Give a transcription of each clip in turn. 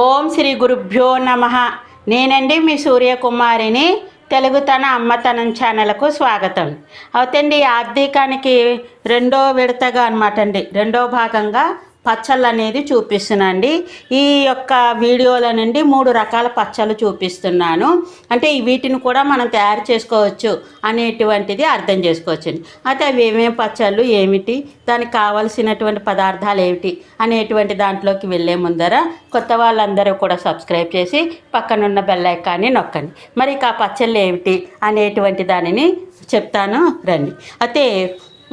ఓం శ్రీ గురుభ్యో నమ. నేనండి మీ సూర్యకుమారిని తెలుగుతన అమ్మతనం ఛానల్కు స్వాగతం. అవుతండి ఆర్థికానికి రెండో విడతగా అనమాట అండి. రెండో భాగంగా పచ్చళ్ళు అనేది చూపిస్తున్నానండి ఈ యొక్క వీడియోల నుండి మూడు రకాల పచ్చళ్ళు చూపిస్తున్నాను. అంటే వీటిని కూడా మనం తయారు చేసుకోవచ్చు అనేటువంటిది అర్థం చేసుకోవచ్చు అయితే అవి ఏమేమి పచ్చళ్ళు ఏమిటి దానికి కావలసినటువంటి పదార్థాలు ఏమిటి అనేటువంటి దాంట్లోకి వెళ్ళే ముందర కొత్త వాళ్ళందరూ కూడా సబ్స్క్రైబ్ చేసి పక్కనున్న బెల్ ఐకాన్ని నొక్కండి. మరి ఇక ఆ పచ్చళ్ళు ఏమిటి అనేటువంటి దానిని చెప్తాను. రండి. అయితే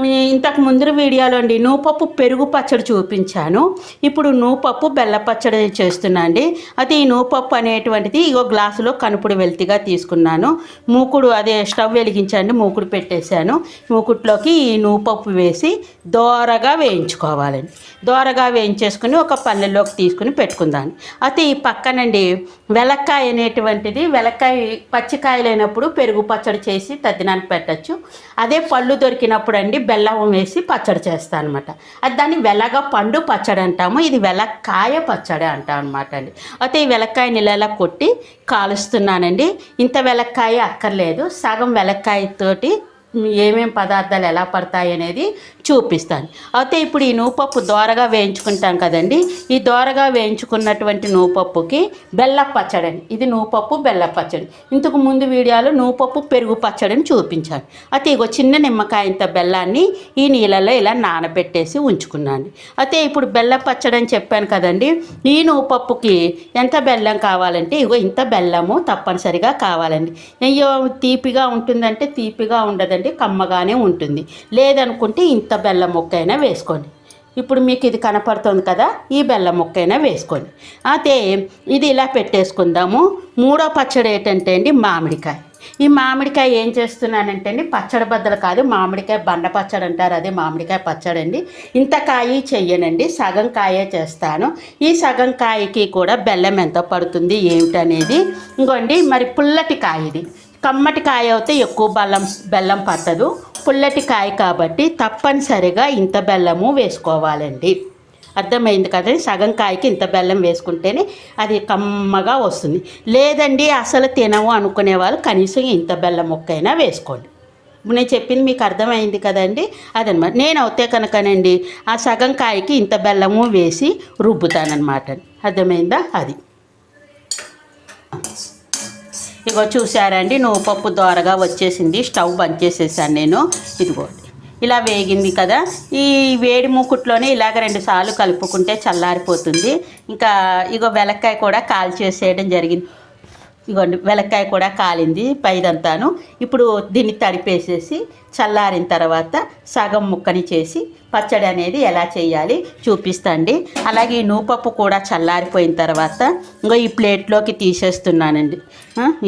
ఇంతకు ముందు వీడియోలో అండి నూపప్పు పెరుగు పచ్చడి చూపించాను. ఇప్పుడు నూపప్పు బెల్ల పచ్చడి చేస్తున్నా అండి. అయితే ఈ నూపప్పు అనేటువంటిది ఇగో గ్లాసులో కనుపుడు వెల్తిగా తీసుకున్నాను. మూకుడు అదే స్టవ్ వెలిగించండి మూకుడు పెట్టేశాను. మూకుట్లోకి ఈ నూపప్పు వేసి దోరగా వేయించుకోవాలండి. దోరగా వేయించేసుకుని ఒక పల్లెల్లోకి తీసుకుని పెట్టుకుందాం. అయితే ఈ పక్కనండి వెలక్కాయ అనేటువంటిది వెలక్కాయ పచ్చికాయలైనప్పుడు పెరుగు పచ్చడి చేసి తద్దినానికి పెట్టచ్చు. అదే పళ్ళు దొరికినప్పుడు అండి బెల్లం వేసి పచ్చడి చేస్తాను అనమాట అది దాన్ని వెలగ పండు పచ్చడి అంటాము. ఇది వెలక్కాయ పచ్చడి అంటాం అనమాట అండి. అయితే ఈ వెలక్కాయ నిలలా కొట్టి కాలుస్తున్నానండి. ఇంత వెలక్కాయ అక్కర్లేదు. సగం వెలక్కాయతోటి ఏమేం పదార్థాలు ఎలా పడతాయి అనేది చూపిస్తాను. అయితే ఇప్పుడు ఈ నూపప్పు దోరగా వేయించుకుంటాం కదండి. ఈ దోరగా వేయించుకున్నటువంటి నూపప్పుకి బెల్ల పచ్చడి ఇది నూపప్పు బెల్ల పచ్చడి. ఇంతకు ముందు వీడియోలో నూపప్పు పెరుగు పచ్చడిని చూపించాను. అయితే ఇగో చిన్న నిమ్మకాయ ఇంత బెల్లాన్ని ఈ నీళ్ళలో ఇలా నానబెట్టేసి ఉంచుకున్నాను. అయితే ఇప్పుడు బెల్ల పచ్చడి అని చెప్పాను కదండి. ఈ నూపప్పుకి ఎంత బెల్లం కావాలంటే ఇగో ఇంత బెల్లము తప్పనిసరిగా కావాలండి. అయ్యో తీపిగా ఉంటుందంటే తీపిగా ఉండదండి. కమ్మగానే ఉంటుంది. లేదనుకుంటే ఇంత బెల్లం ముక్క అయినా వేసుకోండి. ఇప్పుడు మీకు ఇది కనపడుతుంది కదా ఈ బెల్లం ముక్క అయినా వేసుకోండి. అయితే ఇది ఇలా పెట్టేసుకుందాము. మూడో పచ్చడి ఏంటంటే అండి మామిడికాయ. ఈ మామిడికాయ ఏం చేస్తున్నానంటే అండి పచ్చడి బద్దలు కాదు మామిడికాయ బండ పచ్చడి అంటారు. అదే మామిడికాయ పచ్చడి అండి. ఇంత కాయ చెయ్యనండి సగం కాయే చేస్తాను. ఈ సగం కాయకి కూడా బెల్లం ఎంత పడుతుంది ఏమిటనేది. ఇంకోండి మరి పుల్లటి కాయ ఇది. కమ్మటి కాయ అయితే ఎక్కువ బెల్లం బెల్లం పట్టదు పుల్లటి కాయ కాబట్టి తప్పనిసరిగా ఇంత బెల్లము వేసుకోవాలండి. అర్థమైంది కదండి? సగం కాయకి ఇంత బెల్లం వేసుకుంటేనే అది కమ్మగా వస్తుంది. లేదండి అసలు తినము అనుకునే వాళ్ళు కనీసం ఇంత బెల్లం ముక్కైనా వేసుకోండి. నేను చెప్పింది మీకు అర్థమైంది కదండి? అదనమాట. నేను అవుతే కనుకనండి ఆ సగం కాయకి ఇంత బెల్లము వేసి రుబ్బుతానమాట అర్థమైందా? అది. ఇగో చూసారండి నువ్వు పప్పు దోరగా వచ్చేసింది. స్టవ్ బంద్ చేసేసాను నేను. ఇదిగోండి ఇలా వేగింది కదా. ఈ వేడి మూకుట్లోనే ఇలాగ రెండు సార్లు కలుపుకుంటే చల్లారిపోతుంది. ఇంకా ఇగో వెలక్కాయ కూడా కాల్చేసేయడం జరిగింది. ఇగోండి వెలక్కాయ కూడా కాలింది పైదంతాను. ఇప్పుడు దీన్ని తడిపేసేసి చల్లారిన తర్వాత సగం ముక్కని చేసి పచ్చడి అనేది ఎలా చేయాలి చూపిస్తాండి. అలాగే ఈ నూపప్పు కూడా చల్లారిపోయిన తర్వాత ఇంకో ఈ ప్లేట్లోకి తీసేస్తున్నానండి.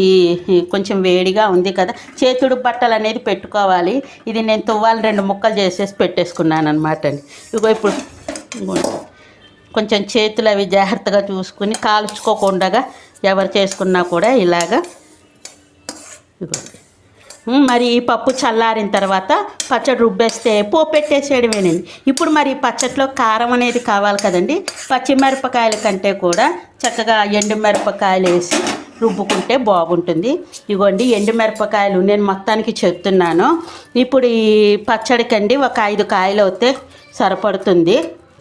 ఈ కొంచెం వేడిగా ఉంది కదా చేతుడు బట్టలు అనేది పెట్టుకోవాలి. ఇది నేను తువ్వాలి రెండు ముక్కలు చేసేసి పెట్టేసుకున్నాను అనమాట అండి. ఇగో ఇప్పుడు కొంచెం చేతులు అవి జాగ్రత్తగా చూసుకుని కాల్చుకోకుండా ఎవరు చేసుకున్నా కూడా ఇలాగా. మరి ఈ పప్పు చల్లారిన తర్వాత పచ్చడి రుబ్బేస్తే పోపెట్టేసేయడమేనండి ఇప్పుడు మరి ఈ పచ్చట్లో కారం అనేది కావాలి కదండి. పచ్చిమిరపకాయల కంటే కూడా చక్కగా ఎండు మిరపకాయలు వేసి రుబ్బుకుంటే బాగుంటుంది. ఇగోండి ఎండు మిరపకాయలు నేను మొత్తానికి చెప్తున్నాను. ఇప్పుడు ఈ పచ్చడికండి ఒక ఐదు కాయలు అయితే సరిపడుతుంది.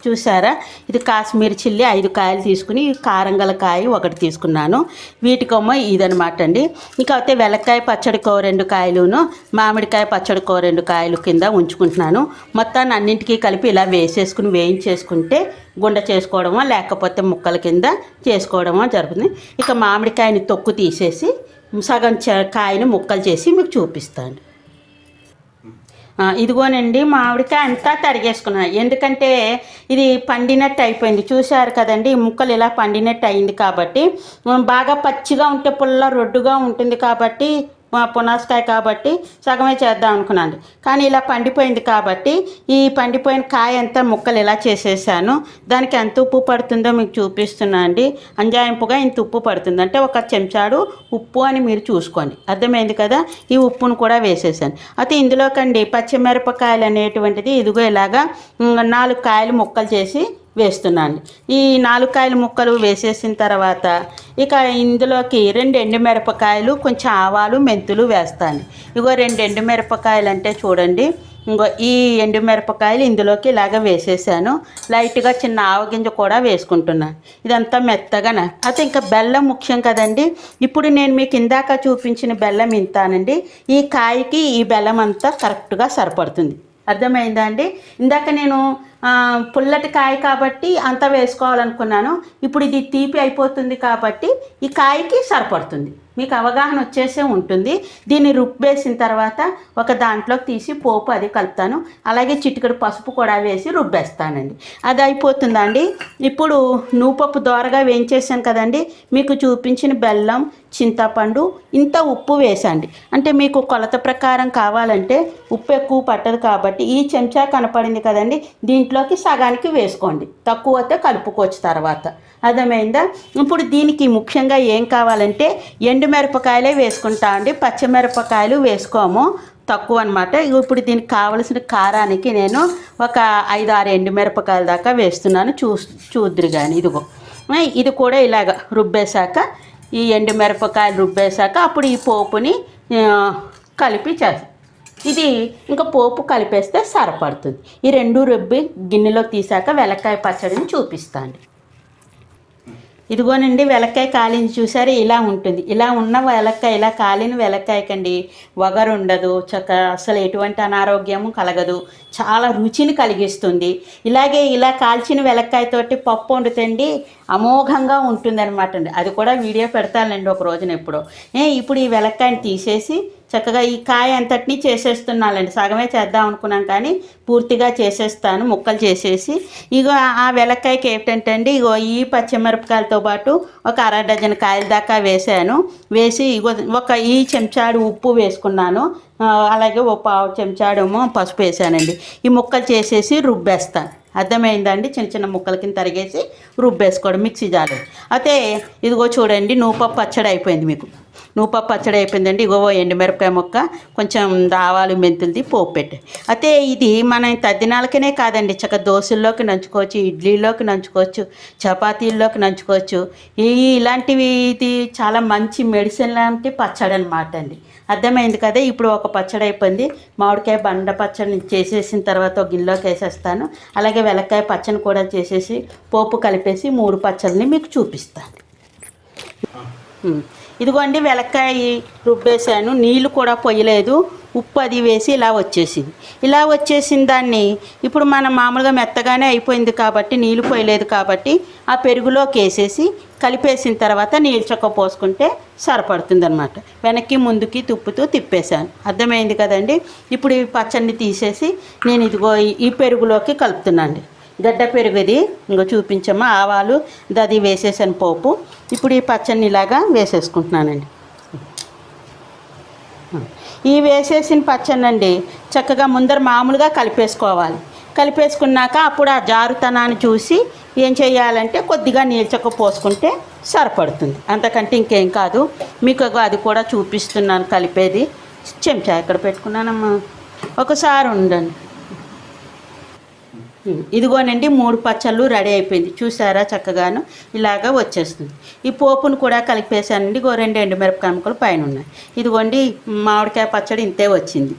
చూసారా ఇది కాశ్మీర్ చిల్లి ఐదు కాయలు తీసుకుని కారంగల కాయ ఒకటి తీసుకున్నాను. వీటికొమ్మ ఇదనమాట అండి ఇంకా అయితే వెలక్కాయ పచ్చడికో రెండు కాయలును మామిడికాయ పచ్చడికో రెండు కాయలు కింద ఉంచుకుంటున్నాను. మొత్తాన్ని అన్నింటికీ కలిపి ఇలా వేసేసుకుని వేయించేసుకుంటే గుండ చేసుకోవడమో లేకపోతే ముక్కల కింద చేసుకోవడమో జరుగుతుంది. ఇక మామిడికాయని తొక్కు తీసేసి సగం చ- కాయని ముక్కలు చేసి మీకు చూపిస్తాను. ఇదిగోనండి మామిడికాయ అంతా తరిగేసుకున్నాను. ఎందుకంటే ఇది పండినట్టు అయిపోయింది. చూశారు కదండి ఈ ముక్కలు ఇలా పండినట్టు అయింది కాబట్టి. బాగా పచ్చిగా ఉంటే పుల్ల రొడ్డుగా ఉంటుంది కాబట్టి పునాసకాయ కాబట్టి సగమే చేద్దాం అనుకున్నాను. కానీ ఇలా పండిపోయింది కాబట్టి ఈ పండిపోయిన కాయ అంతా ముక్కలు ఇలా చేసేసాను? దానికి ఎంత ఉప్పు పడుతుందో మీకు చూపిస్తున్నా అండి. అంజాయింపుగా ఇంత ఉప్పు పడుతుంది. అంటే ఒక చెంచాడు ఉప్పు అని మీరు చూసుకోండి. అర్థమైంది కదా? ఈ ఉప్పును కూడా వేసేసాను. అయితే ఇందులోకండి పచ్చిమిరపకాయలు అనేటువంటిది ఇదిగో ఇలాగా నాలుగు కాయలు ముక్కలు చేసి వేస్తున్నాను. ఈ నాలుగు కాయల ముక్కలు వేసేసిన తర్వాత ఇక ఇందులోకి రెండు ఎండుమిరపకాయలు కొంచెం ఆవాలు మెంతులు వేస్తాను. ఇగో రెండు ఎండుమిరపకాయలు అంటే చూడండి. ఇంకో ఈ ఎండుమిరపకాయలు ఇందులోకి ఇలాగ వేసేసాను. లైట్గా చిన్న ఆవగింజ కూడా వేసుకుంటున్నాను ఇదంతా మెత్తగా అయితే ఇంకా బెల్లం ముఖ్యం కదండి. ఇప్పుడు నేను మీకు ఇందాక చూపించిన బెల్లం ఇంతానండి. ఈ కాయకి ఈ బెల్లం అంతా కరెక్ట్గా సరిపడుతుంది. అర్థమైందా అండి? ఇందాక నేను పుల్లటి కాయ కాబట్టి అంత వేసుకోవాలనుకున్నాను. ఇప్పుడు ఇది తీపి అయిపోతుంది కాబట్టి ఈ కాయకి సరిపడుతుంది. మీకు అవగాహన వచ్చేసే ఉంటుంది. దీన్ని రుబ్బేసిన తర్వాత ఒక దాంట్లోకి తీసి పోపు అది కలుపుతాను. అలాగే చిటికడు పసుపు కూడా వేసి రుబ్బేస్తానండి. అది అయిపోతుందండి. ఇప్పుడు నూపప్పు దోరగా వేయించేసాను కదండి. మీకు చూపించిన బెల్లం చింతపండు ఇంత ఉప్పు వేసండి. అంటే మీకు కొలత ప్రకారం కావాలంటే ఉప్పు ఎక్కువ పట్టదు కాబట్టి ఈ చెంచా కనపడింది కదండి. దీంట్లోకి సగానికి వేసుకోండి. తక్కువ అయితే కలుపుకోవచ్చు తర్వాత. అర్థమైందా? ఇప్పుడు దీనికి ముఖ్యంగా ఏం కావాలంటే ఎండుమిరపకాయలే వేసుకుంటా అండి. పచ్చిమిరపకాయలు వేసుకోము. తక్కువ అనమాట ఇప్పుడు దీనికి కావలసిన కారానికి నేను ఒక ఐదు ఆరు ఎండుమిరపకాయల దాకా వేస్తున్నాను. చూ చూద్దురు కానీ ఇదిగో. ఇది కూడా ఇలాగ రుబ్బేశాక ఈ ఎండుమిరపకాయలు రుబ్బేశాక అప్పుడు ఈ పోపుని కలిపి చేస్తాను ఇది ఇంకా పోపు కలిపేస్తే సరిపడుతుంది. ఈ రెండు రుబ్బి గిన్నెలో తీసాక వెలక్కాయ పచ్చడిని చూపిస్తాను. ఇదిగోనండి వెలక్కాయ కాలింది చూసారు? ఇలా ఉంటుంది. ఇలా ఉన్న వెలక్కాయ ఇలా కాలిన వెలక్కాయకండి వగరు ఉండదు చక్క అసలు ఎటువంటి అనారోగ్యము కలగదు. చాలా రుచిని కలిగిస్తుంది. ఇలాగే ఇలా కాల్చిన వెలక్కాయతోటి పప్పు వండుతండి అమోఘంగా ఉంటుందన్నమాట అండి. అది కూడా వీడియో పెడతానండి ఒక రోజున ఎప్పుడో. ఏ ఇప్పుడు ఈ వెలక్కాయని తీసేసి చక్కగా ఈ కాయ అంతటిని చేసేస్తున్నానండి సగమే చేద్దాం అనుకున్నాం కానీ పూర్తిగా చేసేస్తాను ముక్కలు చేసేసి. ఇగో ఆ- వెలక్కాయకి ఏంటంటే అండి ఇగో ఈ పచ్చిమిరపకాయలతో పాటు ఒక అర డజన్ కాయల దాకా వేసాను వేసి ఇగో ఒక ఈ చెంచాడు ఉప్పు వేసుకున్నాను. అలాగే ఒక పావు చెంచాడేమో పసుపు వేసానండి ఈ ముక్కలు చేసేసి రుబ్బేస్తాను అర్థమైందండి? చిన్న చిన్న ముక్కల కింద తరిగేసి రుబ్బేసుకోవడం మిక్సీ జారు అయితే ఇదిగో చూడండి నూపప్పు పచ్చడి అయిపోయింది మీకు. నూపప్పు పచ్చడి అయిపోయిందండి ఇగో ఎండుమిరపకాయ ముక్క కొంచెం ఆవాలు మెంతులది పోపు పెట్టి. అయితే ఇది మనం తద్దినాలకనే కాదండి చక్క దోశల్లోకి నంచుకోవచ్చు ఇడ్లీలోకి నంచుకోవచ్చు చపాతీల్లోకి నంచుకోవచ్చు. ఈ ఇలాంటివి ఇది చాలా మంచి మెడిసిన్ లాంటి పచ్చడి అనమాట అండి. అర్థమైంది కదా ఇప్పుడు ఒక పచ్చడి అయిపోయింది మామిడికాయ బండ పచ్చడిని చేసేసిన తర్వాత ఒక గిన్నెలోకి వేసేస్తాను. అలాగే వెలక్కాయ పచ్చడి కూడా చేసేసి పోపు కలిపేసి మూడు పచ్చడిని మీకు చూపిస్తాను. ఇదిగోండి వెలక్కాయ రుబ్బేశాను నీళ్ళు కూడా పొయ్యలేదు. ఉప్పు అది వేసి ఇలా వచ్చేసింది. ఇలా వచ్చేసిన దాన్ని ఇప్పుడు మనం మామూలుగా మెత్తగానే అయిపోయింది కాబట్టి నీళ్ళు పోయలేదు కాబట్టి ఆ పెరుగులోకి వేసేసి కలిపేసిన తర్వాత నీళ్ళు చొక్క పోసుకుంటే సరిపడుతుంది అనమాట వెనక్కి ముందుకి తిప్పుతూ తిప్పేశాను. అర్థమైంది కదండి? ఇప్పుడు ఈ పచ్చడిని తీసేసి నేను ఇదిగో ఈ- పెరుగులోకి కలుపుతున్నాను గడ్డ పెరుగు ఇది ఇంకో చూపించమ్మా ఆవాలు దది వేసేసాను పోపు. ఇప్పుడు ఈ పచ్చడిని ఇలాగా వేసేసుకుంటున్నానండి. ఈ వేసేసిన పచ్చడినండి చక్కగా ముందర మామూలుగా కలిపేసుకోవాలి. కలిపేసుకున్నాక అప్పుడు ఆ జారుతనాన్ని చూసి ఏం చేయాలంటే కొద్దిగా నీళ్ళు పోసుకుంటే సరిపడుతుంది. అంతకంటే ఇంకేం కాదు. మీకు అది కూడా చూపిస్తున్నాను కలిపేది. చెంచా ఎక్కడ పెట్టుకున్నానమ్మా? ఒకసారి ఉండండి. ఇదిగోనండి మూడు పచ్చళ్ళు రెడీ అయిపోయింది. చూసారా చక్కగాను? ఇలాగా వచ్చేస్తుంది. ఈ పోపును కూడా కలిపేసానండి గో రెండు ఎండుమిరపకాయ ముక్కలు పైన ఉన్నాయి ఇదిగోండి మామిడికాయ పచ్చడి ఇంతే వచ్చింది.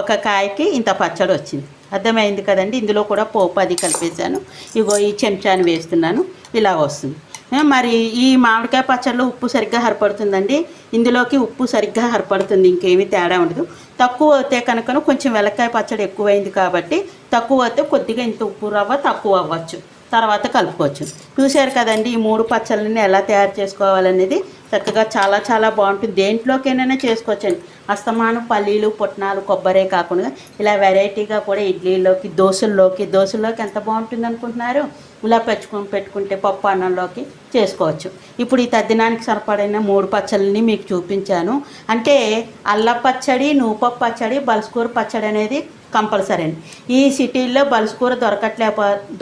ఒక కాయకి ఇంత పచ్చడి వచ్చింది. అర్థమైంది కదండి? ఇందులో కూడా పోపు అది కలిపేసాను ఇగో ఈ చెంచాను వేస్తున్నాను. ఇలా వస్తుంది. మరి ఈ మామిడికాయ పచ్చడిలో ఉప్పు సరిగ్గా హరపడుతుందండి. ఇందులోకి ఉప్పు సరిగ్గా హరపడుతుంది ఇంకేమీ తేడా ఉండదు. తక్కువ అయితే కనుక కొంచెం వెలక్కాయ పచ్చడి ఎక్కువైంది కాబట్టి తక్కువ అయితే కొద్దిగా ఇంత ఉప్పు రవ్వ తక్కువ అవ్వచ్చు. తర్వాత కలుపుకోవచ్చు. చూశారు కదండి ఈ మూడు పచ్చళ్ళని ఎలా తయారు చేసుకోవాలనేది. చక్కగా చాలా చాలా బాగుంటుంది. దేంట్లోకైనా చేసుకోవచ్చండి. అస్తమానం పల్లీలు పుట్నాలు కొబ్బరే కాకుండా ఇలా వెరైటీగా కూడా ఇడ్లీలోకి దోశల్లోకి దోశల్లోకి ఎంత బాగుంటుంది అనుకుంటున్నారు ఇలా పెట్టుకుని పెట్టుకుంటే పప్పు అన్నంలోకి చేసుకోవచ్చు. ఇప్పుడు ఈ తద్దినానికి సరిపడిన మూడు పచ్చళ్ళని మీకు చూపించాను. అంటే అల్ల పచ్చడి నూపప్పు పచ్చడి బలుసుకూర పచ్చడి అనేది కంపల్సరీ అండి. ఈ సిటీల్లో బలుసుకూర దొరకట్లే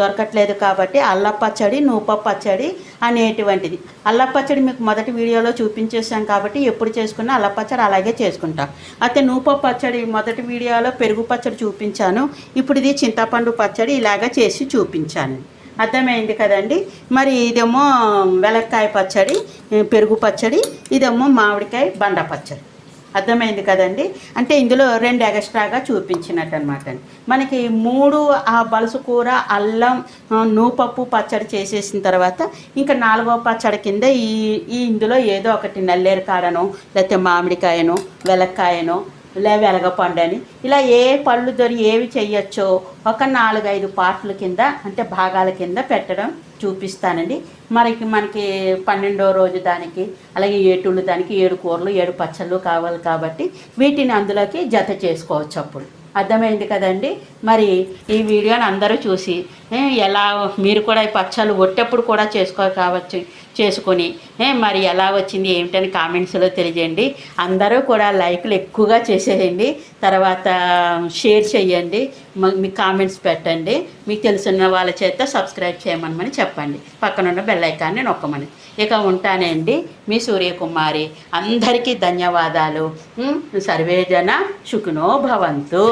దొరకట్లేదు కాబట్టి అల్ల పచ్చడి నూప పచ్చడి అనేటువంటిది. అల్ల పచ్చడి మీకు మొదటి వీడియోలో చూపించేసాం కాబట్టి ఎప్పుడు చేసుకున్నా అల్ల పచ్చడి అలాగే చేసుకుంటాం. అయితే నూప పచ్చడి మొదటి వీడియోలో పెరుగు పచ్చడి చూపించాను. ఇప్పుడు ఇది చింతపండు పచ్చడి ఇలాగ చేసి చూపించాను. అర్థమైంది కదండి. మరి ఇదేమో వెలక్కాయ పచ్చడి పెరుగు పచ్చడి ఇదేమో మామిడికాయ బండ పచ్చడి. అర్థమైంది కదండి. అంటే ఇందులో రెండు ఎక్స్ట్రాగా చూపించినట్టు అనమాట అండి. మనకి మూడు ఆ బలసు కూర అల్లం నూపప్పు పచ్చడి చేసేసిన తర్వాత ఇంకా నాలుగో పచ్చడి కింద ఈ ఈ ఇందులో ఏదో ఒకటి నల్లేరు కాడనో లేకపోతే మామిడికాయనో వెలక్కాయనో లే వెలగపండు అని ఇలా ఏ పళ్ళు దొరి ఏవి చేయొచ్చో ఒక నాలుగైదు పార్ట్ల కింద అంటే భాగాల కింద పెట్టడం చూపిస్తానండి. మనకి మనకి పన్నెండో రోజు దానికి అలాగే ఏటుళ్ళు దానికి ఏడు కూరలు ఏడు పచ్చళ్ళు కావాలి కాబట్టి వీటిని అందులోకి జత చేసుకోవచ్చు అప్పుడు. అర్థమైంది కదండి? మరి ఈ వీడియోని అందరూ చూసి ఎలా? మీరు కూడా ఈ పచ్చళ్ళు ఒట్టెప్పుడు కూడా చేసుకో కావచ్చు. చేసుకొని మరి ఎలా వచ్చింది ఏమిటని కామెంట్స్లో తెలియజేయండి. అందరూ కూడా లైక్లు ఎక్కువగా చేసేయండి. తర్వాత షేర్ చేయండి మీ కామెంట్స్ పెట్టండి. మీకు తెలుసున్న వాళ్ళ చేత సబ్స్క్రైబ్ చేయమని చెప్పండి. పక్కనున్న బెల్ ఐకాన్ని నొక్కమని. ఇక ఉంటానండి. మీ సూర్యకుమారి అందరికీ ధన్యవాదాలు. సర్వేజన సుఖినో భవంతు.